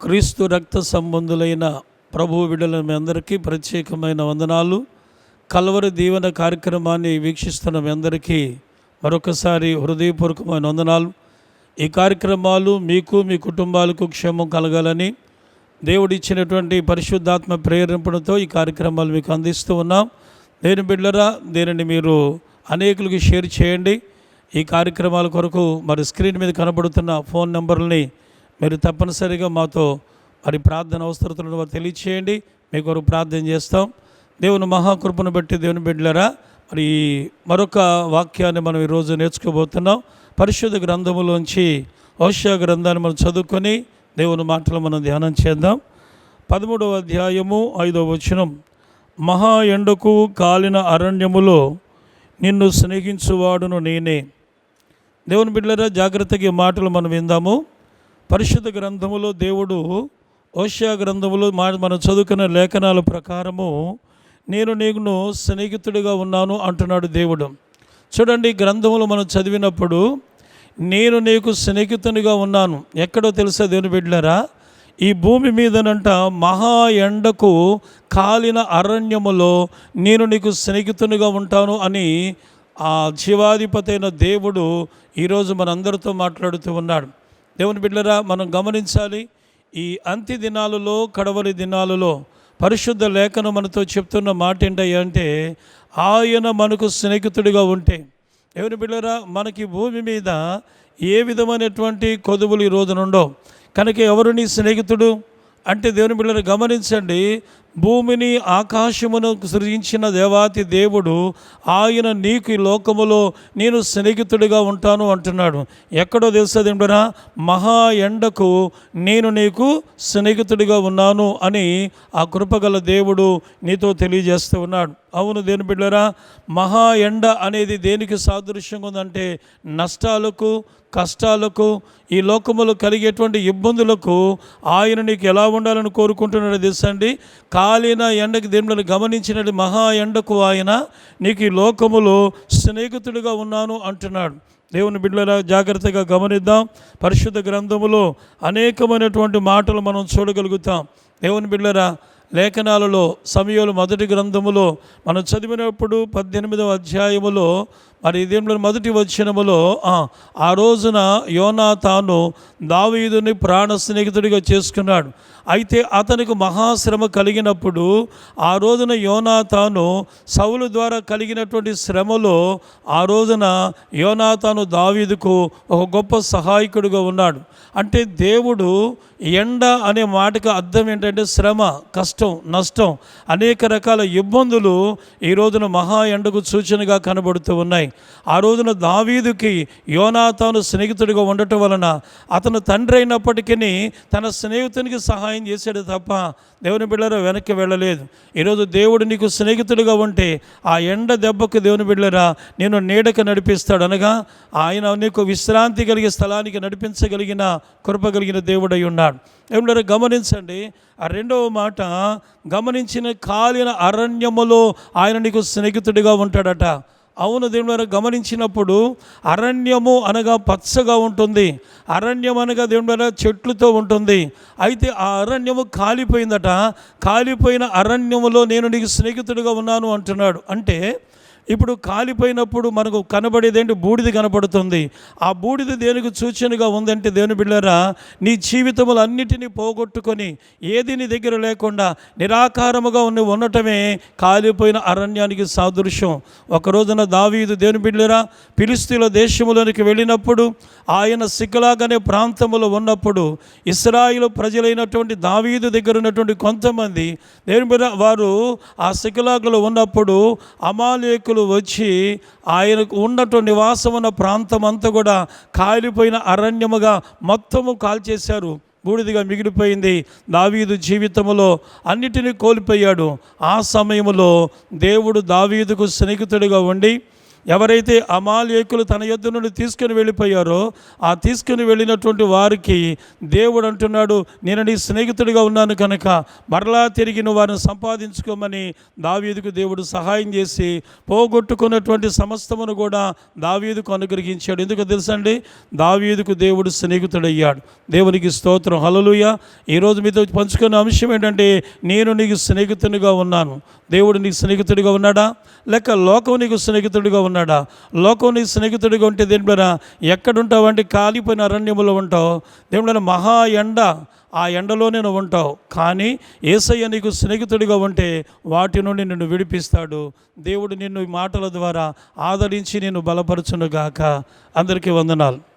క్రీస్తు రక్త సంబంధులైన ప్రభు బిడ్డల మీ అందరికీ ప్రత్యేకమైన వందనాలు. కలవరి దీవెన కార్యక్రమాన్ని వీక్షిస్తున్న మీ అందరికీ మరొకసారి హృదయపూర్వకమైన వందనాలు. ఈ కార్యక్రమాలు మీకు మీ కుటుంబాలకు క్షేమం కలగాలని దేవుడిచ్చినటువంటి పరిశుద్ధాత్మ ప్రేరేపణతో ఈ కార్యక్రమాలు మీకు అందిస్తూ ఉన్నాం. దేని బిడ్డరా దీనిని మీరు అనేకులకి షేర్ చేయండి. ఈ కార్యక్రమాల కొరకు మరి స్క్రీన్ మీద కనబడుతున్న ఫోన్ నెంబర్ని మీరు తప్పనిసరిగా మాతో మరి ప్రార్థన అవసరతలను తెలియచేయండి. మీ కొరకు ప్రార్థన చేస్తాం. దేవుని మహాకృపను బట్టి దేవుని బిడ్డలరా మరి మరొక వాక్యాన్ని మనం ఈరోజు నేర్చుకోబోతున్నాం. పరిశుద్ధ గ్రంథములోంచి ఓషా గ్రంథాన్ని మనం చదువుకొని దేవుని మాటలు మనం ధ్యానం చేద్దాం. పదమూడవ అధ్యాయము ఐదవ వచనం. మహా ఎండకు కాలిన అరణ్యములో నిన్ను స్నేహించువాడును నేనే. దేవుని బిడ్డలరా జాగ్రత్తగా మాటలు మనం విందాము. పరిశుద్ధ గ్రంథములో దేవుడు ఓషియా గ్రంథములో మా మనం చదువుకున్న లేఖనాల ప్రకారము నేను నీకును స్నేహితుడిగా ఉన్నాను అంటున్నాడు దేవుడు. చూడండి గ్రంథములు గ్రంథములో మనం చదివినప్పుడు నేను నీకు స్నేహితునిగా ఉన్నాను. ఎక్కడో తెలుసా దేవుని బిడ్డరా ఈ భూమి మీదనంట మహా ఎండకు కాలిన అరణ్యములో నేను నీకు స్నేహితునిగా ఉంటాను అని ఆ జీవాధిపతి అయిన దేవుడు ఈరోజు మనందరితో మాట్లాడుతూ ఉన్నాడు. దేవుని బిడ్డరా మనం గమనించాలి ఈ అంత్య దినాలలో కడవరి దినాలలో పరిశుద్ధ లేఖను మనతో చెప్తున్న మాట ఏంటయ్యా అంటే ఆయన మనకు స్నేహితుడిగా ఉంటే. దేవుని బిడ్డరా మనకి భూమి మీద ఏ విధమైనటువంటి కొదువులు ఈ రోజునుండో కనుక ఎవరు నీ స్నేహితుడు? అంటే దేవుని బిడ్డలు గమనించండి భూమిని ఆకాశమును సృజించిన దేవాతి దేవుడు ఆయన నీకు ఈ లోకములో నేను స్నేహితుడిగా ఉంటాను అంటున్నాడు. ఎక్కడో తెలుస్తుంది ఏంటనా మహా ఎండకు నేను నీకు స్నేహితుడిగా ఉన్నాను అని ఆ కృపగల దేవుడు నీతో తెలియజేస్తూ ఉన్నాడు. అవును దేని బిడ్డరా మహా ఎండ అనేది దేనికి సాదృశ్యంగా ఉందంటే నష్టాలకు కష్టాలకు ఈ లోకములో కలిగేటువంటి ఇబ్బందులకు ఆయన నీకు ఎలా ఉండాలని కోరుకుంటున్నాడో తెలుసండి కాలిన ఎండకి దేవుని గమనించినట్టు మహా ఎండకు ఆయన నీకు ఈ లోకములో స్నేహితుడిగా ఉన్నాను అంటున్నాడు. దేవుని బిడ్డల జాగ్రత్తగా గమనిద్దాం. పరిశుద్ధ గ్రంథములో అనేకమైనటువంటి మాటలు మనం చూడగలుగుతాం. దేవుని బిడ్డరా లేఖనాలలో సమయంలో మొదటి గ్రంథములో మనం చదివినప్పుడు పద్దెనిమిదవ అధ్యాయములో మరి ఇదేంలో మొదటి వచ్చినములో ఆ, ఆ రోజున యోనా తాను దావీదుని ప్రాణ స్నేహితుడిగా చేసుకున్నాడు. అయితే అతనికి మహాశ్రమ కలిగినప్పుడు ఆ రోజున యోనా తాను సౌలు ద్వారా కలిగినటువంటి శ్రమలో ఆ రోజున యోనా తాను దావీదుకు ఒక గొప్ప సహాయకుడిగా ఉన్నాడు. అంటే దేవుడు ఎండ అనే మాటకు అర్థం ఏంటంటే శ్రమ కష్టం నష్టం అనేక రకాల ఇబ్బందులు ఈ రోజున మహా ఎండకు సూచనగా కనబడుతూ ఉన్నాయి. ఆ రోజున దావీదుకి యోనాతాను స్నేహితుడిగా ఉండటం వలన అతను తండ్రి అయినప్పటికీ తన స్నేహితునికి సహాయం చేశాడు తప్ప దేవుని బిడ్డరా వెనక్కి వెళ్ళలేదు. ఈరోజు దేవుడు నీకు స్నేహితుడిగా ఉంటే ఆ ఎండ దెబ్బకు దేవుని బిడ్డరా నేను నీడకు నడిపిస్తాడు అనగా ఆయన నీకు విశ్రాంతి కలిగే స్థలానికి నడిపించగలిగిన కృప కలిగిన దేవుడై ఉన్నాడు. ఏమిటారు గమనించండి. ఆ రెండవ మాట గమనించిన కాలిన అరణ్యములో ఆయన నీకు స్నేహితుడిగా ఉంటాడట. అవును దేవుడు గమనించినప్పుడు అరణ్యము అనగా పచ్చగా ఉంటుంది. అరణ్యం అనగా దేవుడు చెట్లతో ఉంటుంది. అయితే ఆ అరణ్యము కాలిపోయిందట. కాలిపోయిన అరణ్యములో నేను నీకు స్నేహితుడిగా ఉన్నాను అంటున్నాడు. అంటే ఇప్పుడు కాలిపోయినప్పుడు మనకు కనబడేది ఏంటి బూడిద కనబడుతుంది ఆ బూడిద దేనికి సూచనగా ఉందంటే దేవుని బిళ్ళరా నీ జీవితములు అన్నిటినీ పోగొట్టుకొని ఏది నీ దగ్గర లేకుండా నిరాకారముగా ఉన్న ఉండటమే కాలిపోయిన అరణ్యానికి సాదృశ్యం. ఒక రోజున దావీదు దేవుని బిళ్ళరా పిలిస్తీల దేశములోనికి వెళ్ళినప్పుడు ఆయన సిక్కలాగనే ప్రాంతములో ఉన్నప్పుడు ఇస్రాయిల్ ప్రజలైనటువంటి దావీదు దగ్గర ఉన్నటువంటి కొంతమంది దేవుని వారు ఆ సిక్కలాగులో ఉన్నప్పుడు అమాలేకులు వచ్చి ఆయనకు ఉన్నటువంటి నివాసం ఉన్న ప్రాంతం అంతా కూడా కాలిపోయిన అరణ్యముగా మొత్తము కాల్చేశారు. బూడిదిగా మిగిలిపోయింది. దావీదు జీవితంలో అన్నిటినీ కోల్పోయాడు. ఆ సమయంలో దేవుడు దావీదుకు స్నేహితుడిగా ఉండి ఎవరైతే అమాలేకులు తన యొద్ద నుండి తీసుకుని వెళ్ళిపోయారో ఆ తీసుకుని వెళ్ళినటువంటి వారికి దేవుడు అంటున్నాడు నేను నీ స్నేహితుడిగా ఉన్నాను కనుక మరలా తిరిగి నువ్వు వారిని సంపాదించుకోమని దావీదుకు దేవుడు సహాయం చేసి పోగొట్టుకున్నటువంటి సమస్తమును కూడా దావీదుకు అనుగ్రహించాడు. ఎందుకు తెలుసండి? దావీదుకు దేవుడు స్నేహితుడయ్యాడు. దేవునికి స్తోత్రం. హలలుయ ఈరోజు మీతో పంచుకున్న అంశం ఏంటంటే నేను నీకు స్నేహితునిగా ఉన్నాను. దేవుడు నీకు స్నేహితుడిగా ఉన్నాడా? లేక లోకం నీకు స్నేహితుడిగా ఉన్నాడు లోకం నీ స్నేహితుడిగా ఉంటే దేనిపైన ఎక్కడుంటావు? అంటే కాలిపోయిన అరణ్యములో ఉంటావు. దేవుడైన మహా ఎండ. ఆ ఎండలోనే నువ్వు ఉంటావు. కానీ ఏసయ్య నీకు స్నేహితుడిగా ఉంటే వాటి నుండి నిన్ను విడిపిస్తాడు. దేవుడు నిన్ను ఈ మాటల ద్వారా ఆదరించి నిన్ను బలపరచునుగాక. అందరికీ వందనాలు.